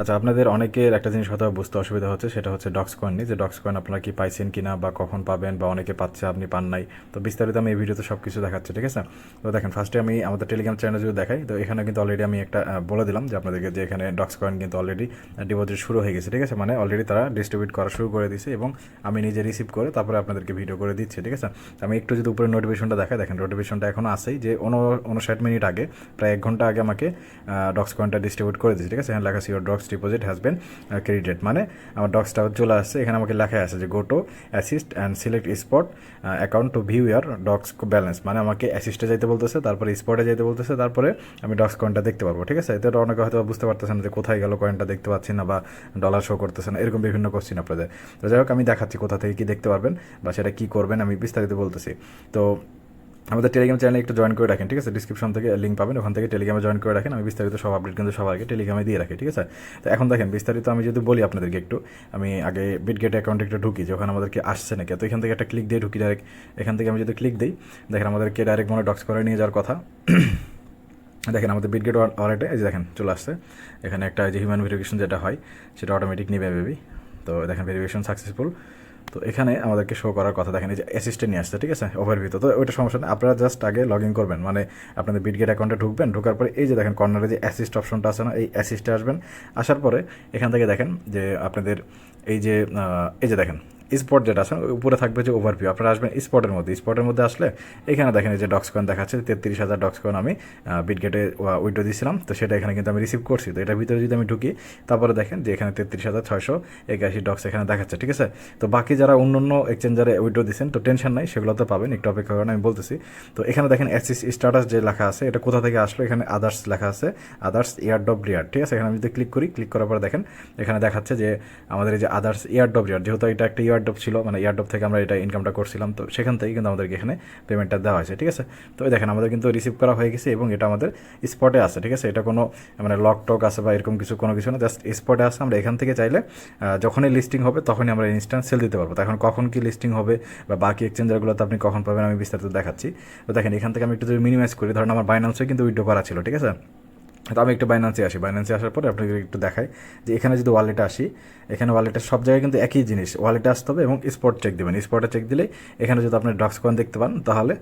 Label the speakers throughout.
Speaker 1: আচ্ছা আপনাদের অনেকের একটা জিনিস হয়তো বুঝতে অসুবিধা হচ্ছে, সেটা হচ্ছে ডক্স কয়েন নিয়ে। যে ডক্স কয়েন আপনারা কি পাইছেন কিনা বা কখন পাবেন বা অনেকে পাচ্ছে, আপনি পান নাই। তো বিস্তারিত আমি এই ভিডিওতে সব কিছু দেখাচ্ছি, ঠিক আছে? তো দেখেন ফার্স্টে আমি আমাদের টেলিগ্রাম চ্যানেল যদি দেখাই, তো এখানে কিন্তু অলরেডি আমি একটা বলে দিলাম যে আপনাদেরকে যে এখানে ডক্স কয়েন কিন্তু অলরেডি ডিপোজিট শুরু হয়ে গেছে, ঠিক আছে? মানে অলরেডি তারা ডিস্ট্রিবিউট করা শুরু করে দিয়েছে এবং আমি নিজে রিসিভ করে তারপরে আপনাদেরকে ভিডিও করে দিচ্ছি, ঠিক আছে? আমি একটু যদি উপরে নোটিফিকেশনটা দেখাই, দেখেন নোটিফিকেশনটা এখনও আসেই যে উন, উনষাট মিনিট আগে, প্রায় এক ঘণ্টা আগে আমাকে ডক্স কয়েনটা ডিস্ট্রিবিউট করে দিয়েছে, ঠিক আছে? এখানে লেখা আছে your dogs deposit has been credited মানে আমার ডক্সটা চলে আসছে, এখানে আমাকে লেখা আছে যে go to assist and select spot account to view your docs balance মানে আমাকে অ্যাসিস্টে যাইতে বলতেছে, তারপরে স্পটে যাইতে বলতেছে, তারপরে আমি ডক্স কয়েনটা দেখতে পারব, ঠিক আছে? এটা অনেকে হয়তো বুঝতে পারতেছেন যে কোথায় গেল কয়েনটা দেখতে পাচ্ছি না বা ডলার শো করতেছে না, এরকম বিভিন্ন কোশ্চিন আপনাদের। তো যাই হোক, আমি দেখাচ্ছি কোথা থেকে কি দেখতে পারবেন বা সেটা কী করবেন আমি বিস্তারিত বলতেছি। তো আমাদের টেলিগ্রাম চ্যানেলে একটু জয়েন করে রাখেন, ঠিক আছে? ডিসক্রিপশন থেকে লিঙ্ক পাবেন, ওখান থেকে টেলিগ্রামে জয়েন করে রাখেন। আমি বিস্তারিত সব আপডেট কিন্তু সবার আগে টেলিগ্রামে দিয়ে রাখি, ঠিক আছে? তো এখন দেখেন, বিস্তারিত আমি যদি বলি আপনাদেরকে একটু, আমি আগে বিটগেট অ্যাকাউন্টে একটু ঢুকি, যে ওখানে আমাদেরকে আসছে নাকি? তো এখান থেকে একটা ক্লিক দিয়ে ঢুকি ডাইরেক্ট এখান থেকে আমি যদি ক্লিক দিই, দেখেন আমাদেরকে ডাইরেক্ট মনে ডক্স করে নিয়ে যাওয়ার কথা। দেখেন আমাদের বিটগেট ওয়ালেটে এই যে দেখেন, চলে আসছে। এখানে একটা যে হিউম্যান ভেরিফিকেশন যেটা হয়, সেটা অটোমেটিক নিবে বেবি তো দেখেন ভেরিফিকেশন সাকসেসফুল তো এখানে আমাদেরকে শো করার কথা দেখেন, এই যে অ্যাসিস্ট্যান্ট নিয়ে আসছে, ঠিক আছে? ওভারভিউ তো ওইটা সমস্যা নেই। আপনারা জাস্ট আগে লগ ইন করবেন। মানে আপনাদের বিটগেট অ্যাকাউন্টে ঢুকবেন, ঢোকার পরে এই যে দেখেন কর্নারে যে অ্যাসিস্ট অপশনটা আছে না, এই অ্যাসিস্টে আসবেন। আসার পরে এখান থেকে দেখেন যে আপনাদের এই যে এই যে দেখেন স্পট যেটা আছে উপরে থাকবে যে ওভারভিউ আপনারা আসবেন স্পটের মধ্যে। স্পটের মধ্যে আসলে এখানে দেখেন যে ডক্স কয়েন দেখাচ্ছে, তেত্রিশ হাজার ডক্স কয়েন আমি বিটগেটে উইড্রো দিয়েছিলাম তো সেটা এখানে কিন্তু আমি রিসিভ করছি। তো এটার ভিতরে যদি আমি ঢুকি, তারপরে দেখেন যে এখানে তেত্রিশ হাজার ছয়শো একাশি ডক্স এখানে দেখাচ্ছে, ঠিক আছে? তো বাকি যারা অন্য অন্য এক্সচেঞ্জারে উইড্রো দিচ্ছেন তো টেনশন নাই, সেগুলো তো পাবেন। একটু অপেক্ষা করেন, আমি বলতেছি। তো এখানে দেখেন অ্যাসিস স্ট্যাটাস যে লেখা আছে, এটা কোথা থেকে আসলো? এখানে আদার্স লেখা আছে আদার্স ইয়ারডপ রিয়ার ঠিক আছে? এখানে আমি যদি ক্লিক করি ক্লিক করার পরে দেখেন, এখানে দেখাচ্ছে যে আমাদের এই যে আদার্স ইয়ারডপ রিয়ার যেহেতু এটা একটা ইয়ারডপ ছিল মানে ইয়ারডপ থেকে আমরা এটা ইনকামটা করছিলাম, তো সেখান থেকে কিন্তু আমাদেরকে এখানে পেমেন্টটা দেওয়া হয়েছে, ঠিক আছে? তো দেখেন, আমাদের কিন্তু রিসিভ করা হয়ে গেছে এবং এটা আমাদের স্পটে আছে, ঠিক আছে? এটা কোনো মানে লক টক আছে বা এরকম কিছু, কোনো কিছু না জাস্ট স্পটে আছে, আমরা এখান থেকে চাইলে যখনই লিস্টিং হবে তখনই আমরা ইনস্ট্যান্ট সেল দিতে পারব। এখন কখন কি লিস্টিং হবে বা বাকি এক্সচেঞ্জারগুলোতে আপনি কখন পাবেন আমি বিস্তারিত দেখাচ্ছি। তো দেখেন, এখান থেকে আমি একটু যদি মিনিমাইজ করি, ধরেন আমার বাইন্যান্সে কিন্তু উইড্রো করা ছিল, ঠিক আছে? তো আমি একটু বাইন্যান্সে আসি। বাইন্যান্সে আসার পরে আপনাকে একটু দেখাই যে এখানে যদি ওয়ালেটে আসি, এখানে ওয়ালেটের সব জায়গায় কিন্তু একই জিনিস। ওয়ালেটে আসতে হবে এবং স্পট চেক দেবেন। স্পটে চেক দিলে এখানে যদি আপনি ডক্স কয়েন দেখতে পান, তাহলে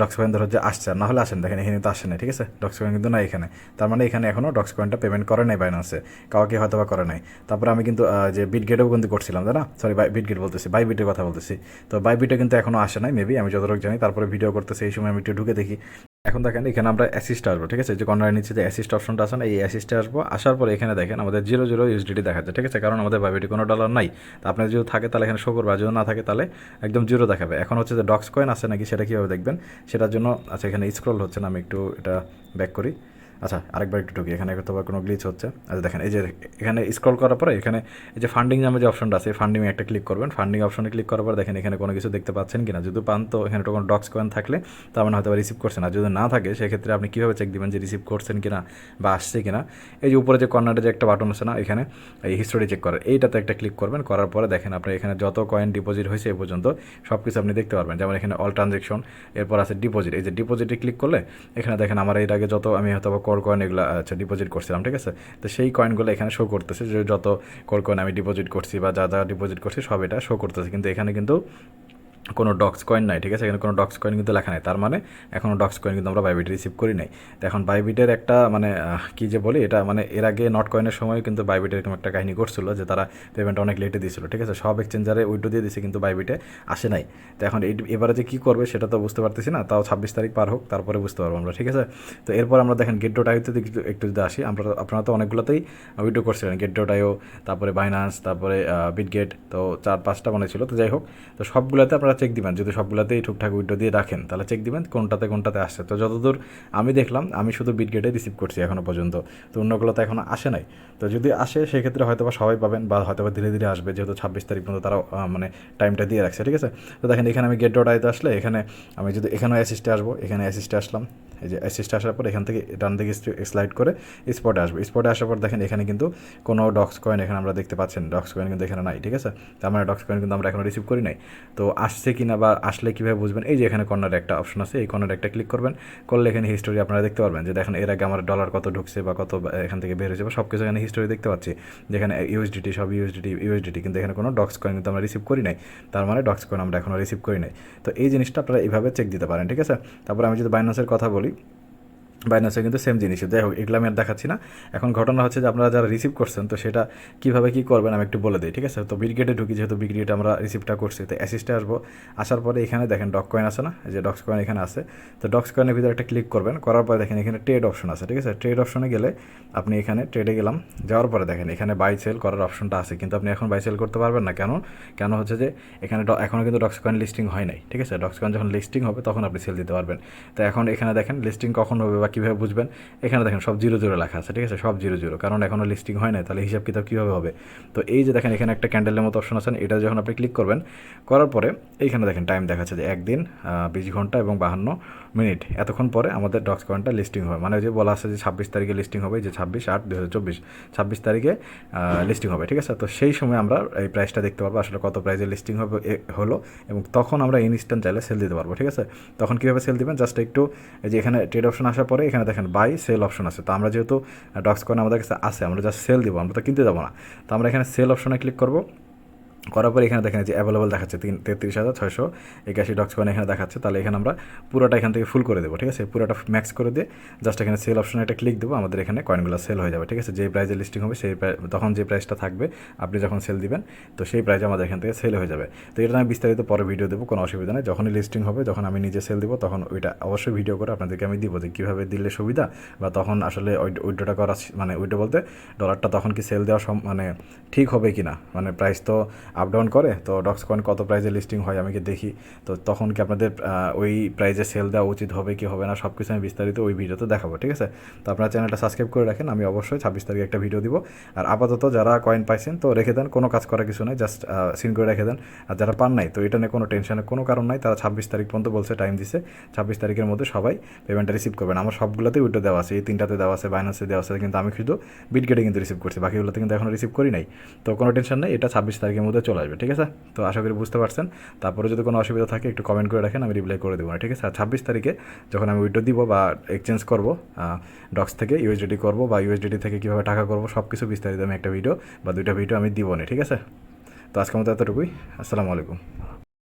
Speaker 1: ডক্স কয়েন ধরো যে আসছে। না হলে আসেন, দেখেন এখানে তো আসে না ঠিক আছে? ডক্স কয়েন কিন্তু নাই এখানে। তার মানে এখানে এখনও ডক্স কয়েনটা পেমেন্ট করে নাই বাইন্যান্সে কাউকে হয়তো বা করে নাই। তারপরে আমি কিন্তু যে বিটগেটেও কিন্তু করছিলাম, তাই না? সরি বাই বিটগেট বলতেছি। বাই বিটের কথা বলতেছি। তো বাই বিটে কিন্তু এখনও আসে নাই মেবি আমি যতটুকু জানি, তারপরে ভিডিও করতেছি, এই সময় আমি একটু ঢুকে দেখি। এখন দেখেন, এখানে আমরা অ্যাসিস্ট আসব, ঠিক আছে? যে কর্নারের নিচে যে অ্যাসিস্ট অপশনটা আছে না, এই অ্যাসিস্টে আসব। আসার পরে এখানে দেখেন, আমাদের জিরো জিরো ইউএসডিটি দেখাচ্ছে, ঠিক আছে? কারণ আমাদের বাইবিটি কোনো ডলার নাই। তো আপনার যদি থাকে, তাহলে এখানে শো করবে, আর যদি না থাকে, তাহলে একদম জিরো দেখাবে। এখন হচ্ছে যে ডক্স কয়েন আছে নাকি, সেটা কীভাবে দেখবেন? সেটার জন্য আচ্ছা এখানে স্ক্রল হচ্ছে না, আমি একটু এটা ব্যাক করি। আচ্ছা আরেকবার একটু ঢুকি, এখানে হয়তো বা কোনো গ্লিচ হচ্ছে। আচ্ছা দেখেন, এই যে এখানে স্ক্রল করার পরে এখানে এই যে ফান্ডিং নামে যে অপশনটা আছে ফান্ডিং একটা ক্লিক করবেন। ফান্ডিং অপশনে ক্লিক করার পর দেখেন, এখানে কোনো কিছু দেখতে পাচ্ছেন কিনা। যদি পান তো এখানে কোনো ডক্স কয়েন থাকলে তার মানে হয়তো রিসিভ করছেন। আর যদি না থাকে, সেক্ষেত্রে আপনি কীভাবে চেক দিবেন যে রিসিভ করছেন কিনা বা আসছে কিনা? এই যে উপরে যে কর্নারে যে একটা বাটন আছে না, এখানে এই হিস্টোরি চেক করার। এইটাতে একটা ক্লিক করবেন, করার পরে দেখেন, আপনার এখানে যত কয়েন ডিপোজিট হয়েছে এ পর্যন্ত সব কিছু আপনি দেখতে পারবেন। যেমন এখানে অল ট্রানজেকশন এরপর আছে ডিপোজিট এই যে ডিপোজিটে ক্লিক করলে, এখানে দেখেন, আমার এর আগে যত আমি হয়তো কোর কয়েন এগুলো আচ্ছা ডিপোজিট করছিলাম, ঠিক আছে? তো সেই কয়েনগুলো এখানে শো করতেছে যে যত কর কয়েন আমি ডিপোজিট করছি বা যা যা ডিপোজিট করছি সব এটা শো করতেছে। কিন্তু এখানে কিন্তু কোনো ডক্স কয়েন নাই, ঠিক আছে? এখানে কোনো ডক্স কয়েন কিন্তু লেখা নাই। তার মানে এখনও ডক্স কয়েন কিন্তু আমরা বাইবিট রিসিভ করি নাই। তো এখন বাইবিটের একটা মানে কি যে বলি, এটা মানে এর আগে নট কয়েনের সময় কিন্তু বাইবিটের এরকম একটা কাহিনী করছিল যে তারা পেমেন্ট অনেক লেটে দিয়েছিল, ঠিক আছে? সব এক্সচেঞ্জারে উইড্রো দিয়ে দিয়েছে কিন্তু বাইবিটে আসে নাই। তো এখন এবারে যে কী করবে সেটা তো বুঝতে পারতেছি না, তাও ছাব্বিশ তারিখ পার হোক, তারপরে বুঝতে পারব আমরা, ঠিক আছে? তো এরপর আমরা দেখেন গেট ডট আইতে একটু যদি আসি, আমরা আপনারা তো অনেকগুলোতেই উইড্রো করছিলেন। গেট ডট আইও তারপরে বাইনান্স তারপরে বিটগেট তো চার পাঁচটা মনে ছিল তো যাই হোক। তো সবগুলোতে আপনারা চেক দিবেন। যদি সবগুলোতেই ঠিকঠাক উইড্রো দিয়ে রাখেন, তাহলে চেক দিবেন কোনটাতে কোনটাতে আসছে। তো যতদূর আমি দেখলাম, আমি শুধু বিটগেটে রিসিভ করছি এখনও পর্যন্ত। তো অন্যগুলো তো এখনও আসে নাই। তো যদি আসে, সেক্ষেত্রে হয়তো বা সবাই পাবেন বা হয়তো বা ধীরে ধীরে আসবে, যেহেতু ছাব্বিশ তারিখ পর্যন্ত তারা মানে টাইমটা দিয়ে রাখছে, ঠিক আছে? তো দেখেন, এখানে আমি গেট ডট আইতে আসলে এখানে আমি যদি, এখানেও অ্যাসিস্টে আসব, এখানে অ্যাসিস্টে আসলাম। এই যে অ্যাসিস্টে আসার পর এখান থেকে ডান দিকে স্লাইড করে স্পটে আসব। স্পটে আসার পর দেখেন, এখানে কিন্তু কোনো ডক্স কয়েন এখানে আমরা দেখতে পাচ্ছেন। ডক্স কয়েন কিন্তু এখানে নাই, ঠিক আছে? তার মানে ডক্স কয়েন কিন্তু আমরা এখনও রিসিভ করি নাই। তো আসছে কি না বা আসলে কীভাবে বুঝবেন, এই যে এখানে কর্নারে একটা অপশন আছে, এই কর্নারে একটা ক্লিক করবেন, করলে এখানে হিস্টোরি আপনারা দেখতে পারবেন যে দেখেন এর আগে আমার ডলার কত ঢুকছে বা কত এখান থেকে বের হয়েছে বা সব কিছু এখানে হিস্টোরি দেখতে পাচ্ছি। যেখানে ইউএসডিটি সব ইউএসডিটি ইউএসডিটি কিন্তু এখানে কোনো ডক্স কয়েন কিন্তু আমরা রিসিভ করি নাই। তার মানে ডক্স কয়েন আমরা এখনও রিসিভ করি নাই। তো এই জিনিসটা আপনারা এইভাবে চেক দিতে পারেন, ঠিক আছে? তারপরে আমি যদি বাইন্যান্সের কথা বলি বাইনাসে কিন্তু সেম জিনিস। যাই হোক এগুলো আমি আর দেখাচ্ছি না। এখন ঘটনা হচ্ছে যে আপনারা যারা রিসিভ করছেন, তো সেটা কীভাবে কী করবেন আমি একটু বলে দিই, ঠিক আছে? তো বিগ্রেডে ঢুকি, যেহেতু বিগ্রেডে আমরা রিসিভটা করছি, তো অ্যাসিস্টে আসব। আসার পরে এখানে দেখেন ডক কয়েন আছে না? যে ডক্স কয়েন এখানে আছে। তো ডক্স কয়েনের ভিতরে একটা ক্লিক করবেন, করার পরে দেখেন এখানে ট্রেড অপশন আছে, ঠিক আছে? ট্রেড অপশনে গেলে আপনি এখানে ট্রেডে গেলাম। যাওয়ার পরে দেখেন এখানে বাই সেল করার অপশনটা আছে, কিন্তু আপনি এখন বাই সেল করতে পারবেন না। কেন? কেন হচ্ছে যে এখানে এখনও কিন্তু ডক্স কয়েন লিস্টিং হয় নাই, ঠিক আছে? ডক্স কয়েন যখন লিস্টিং হবে, তখন আপনি সেল দিতে পারবেন। তো এখন এখানে দেখেন লিস্টিং কখন হবে বা কীভাবে বুঝবেন? এখানে দেখেন সব জিরো জিরো লেখা আছে, ঠিক আছে? সব জিরো জিরো। কারণ এখনও লিস্টিং হয় না তাহলে হিসাব কিতাব কীভাবে হবে? তো এই যে দেখেন, এখানে একটা ক্যান্ডেলের মতো অপশন আছেন এটা যখন আপনি ক্লিক করবেন, করার পরে এইখানে দেখেন টাইম দেখাচ্ছে যে একদিন বিশ ঘণ্টা এবং বাহান্ন। মিনিট, এতক্ষণ পরে আমাদের ডক্স কয়েনটা লিস্টিং হবে। মানে যে বলা আছে যে ছাব্বিশ তারিখে লিস্টিং হবে যে ছাব্বিশ আট দু হাজার চব্বিশ, ছাব্বিশ তারিখে লিস্টিং হবে, ঠিক আছে? তো সেই সময় আমরা এই প্রাইসটা দেখতে পারব, আসলে কত প্রাইসে লিস্টিং হবে হলো, এবং তখন আমরা ইনস্ট্যান্ট চাইলে সেল দিতে পারব, ঠিক আছে? তখন কীভাবে সেল দিবেন? জাস্ট একটু যে এখানে ট্রেড অপশন আসার পরে এখানে দেখেন বাই সেল অপশন আছে। তো আমরা যেহেতু ডক্স কয়েন আমাদের কাছে আছে, আমরা জাস্ট সেল দিব, আমরা তো কিনতে যাব না। তো আমরা এখানে সেল অপশনে ক্লিক করব। করার পরে এখানে দেখেন যে অ্যাভেলেবল দেখাচ্ছে তিন, তেত্রিশ হাজার ছয়শো একাশি ডক্স এখানে দেখাচ্ছে। তাহলে এখানে আমরা পুরোটা এখান থেকে ফুল করে দেবো, ঠিক আছে? পুরোটা ম্যাক্স করে দিয়ে জাস্ট এখানে সেল অপশনে একটা ক্লিক দেবো, আমাদের এখানে কয়েনগুলো সেল হয়ে যাবে, ঠিক আছে? যেই প্রাইজে লিস্টিং হবে সেই তখন যে প্রাইসটা থাকবে, আপনি যখন সেল দিবেন, তো সেই প্রাইজে আমাদের এখান থেকে সেল হয়ে যাবে। তো এটা আমি বিস্তারিত পরে ভিডিও দেবো, কোনো অসুবিধা নেই। যখনই লিস্টিং হবে, যখন আমি নিজে সেল দিব, তখন ওইটা অবশ্যই ভিডিও করে আপনাদেরকে আমি দিব যে কীভাবে দিলে সুবিধা বা তখন আসলে উইড্রোটা করা মানে উইড্রো বলতে ডলারটা তখন কি সেল দেওয়া মানে ঠিক হবে কি না মানে প্রাইস তো আপ ডাউন করে, তো ডক্স কয়েন কত প্রাইজে লিস্টিং হয় আমি কি দেখি? তো তখন কি আপনাদের ওই প্রাইজে সেল দেওয়া উচিত হবে কি হবে না সব কিছু আমি বিস্তারিত ওই ভিডিওতে দেখাবো, ঠিক আছে? তো আপনার চ্যানেলটা সাবস্ক্রাইব করে রাখেন, আমি অবশ্যই ছাব্বিশ তারিখে একটা ভিডিও দিব। আর আপাতত যারা কয়েন পাইছেন, তো রেখে দেন, কোনো কাজ করার কিছু নাই জাস্ট সিন করে রেখে দেন। আর যারা পান নাই, তো এটা নিয়ে কোনো টেনশনের কোনো কারণ নাই, তারা ছাব্বিশ তারিখ পর্যন্ত বলছে টাইম দিছে। ছাব্বিশ তারিখের মধ্যে সবাই পেমেন্টটা রিসিভ করবেন। আমার সবগুলোতেই উইড্রো দেওয়া আছে, এই তিনটাতে দেওয়া আছে বাইনান্সে দেওয়া আছে, কিন্তু আমি শুধু বিটগেটে কিন্তু রিসিভ করছি, বাকিগুলোতে কিন্তু এখনও রিসিভ করি নাই। তো কোনো টেনশন নেই, এটা ছাব্বিশ তারিখের মধ্যে চলে আসবে, ঠিক আছে? তো আশা করি বুঝতে পারছেন। তারপরে যদি কোনো অসুবিধা থাকে, একটু কমেন্ট করে রাখেন, আমি রিপ্লাই করে দেবো। ঠিক আছে? আর ছাব্বিশ তারিখে যখন আমি উইডো দিব বা এক্সচেঞ্জ করব ডক্স থেকে ইউএসডিটি করব বা ইউএসডিটি থেকে কীভাবে টাকা করব সব কিছু বিস্তারিত আমি একটা ভিডিও বা দুইটা ভিডিও আমি দিব না, ঠিক আছে? তো আজকের মতো এতটুকুই। আসসালামু আলাইকুম।